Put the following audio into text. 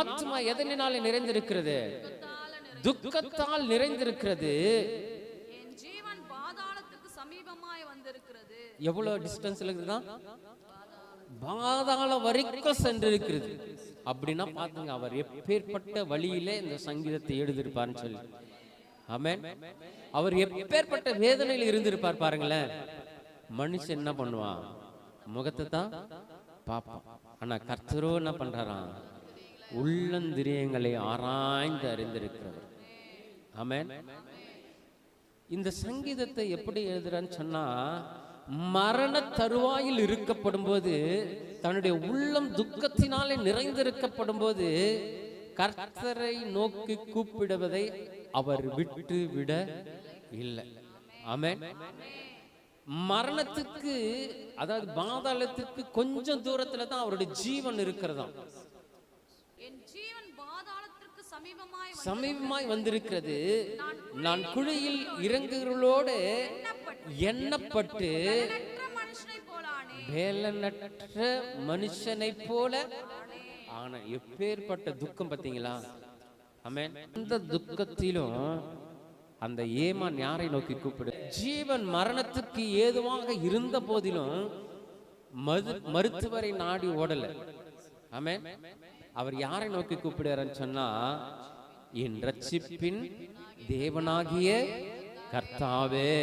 ஆத்மா எதனால நிறைந்திருக்கிறது? துக்கத்தால் நிறைந்திருக்கிறது. எவ்வளவு டிஸ்டன்ஸ்ல இருக்குதுதான் பாதாள வரைக்கும் சென்றிருக்கிறது. அப்படின்னா பாத்துங்க அவர் எப்பேற்பட்ட வழியிலே இந்த சங்கீதத்தை எழுதியிருப்பார்னு சொல்லி. ஆமென். அவர் எப்பேற்பட்ட வேதனையில் இருந்திருப்பார் பாருங்களேன். மனுஷன் என்ன பண்ணுவான்? முகத்தை தான் பார்ப்பான். ஆனா கர்த்தரோ என்ன பண்றாராம்? உள்ளந்திரியங்களை ஆராய்ந்து அறிந்திருக்கிறவர். ஆமேன். இந்த சங்கீதத்தை எப்படி எழுதுறான்னு சொன்னா மரண தருவாயில் இருக்கப்படும் போது தன்னுடைய உள்ளம் துக்கத்தினாலே நிறைந்திருக்கப்படும் போது கர்த்தரை நோக்கி கூப்பிடுவதை அவர் விட்டு விட இல்லை. ஆமேன். மரணத்துக்கு அதாவது பாதாளத்துக்கு கொஞ்சம் தூரத்துல தான் அவருடைய ஜீவன் இருக்கிறதாம். சமீபமாய் வந்து சமீபமாய் வந்திருக்கிறது. நான் குழியில் இறங்குகளோடு எண்ணப்பட்டு மனுஷனை வேலனற்ற மனுஷனைப் போல ஆனா எப்பேற்பட்ட துக்கம் பார்த்தீங்களா? ஆமென். அந்த துக்கத்திலும் அந்த ஏமான் யாரை நோக்கி கூப்பிடு? ஜீவன் மரணத்துக்கு ஏதுவாக இருந்த போதிலும் மது மருத்துவரை நாடி ஓடல. ஆமென். அவர் யாரை நோக்கி கூப்பிடுறாருன்னு சொன்னா என் ரட்சிப்பின் தேவனாகிய கர்த்தாவே.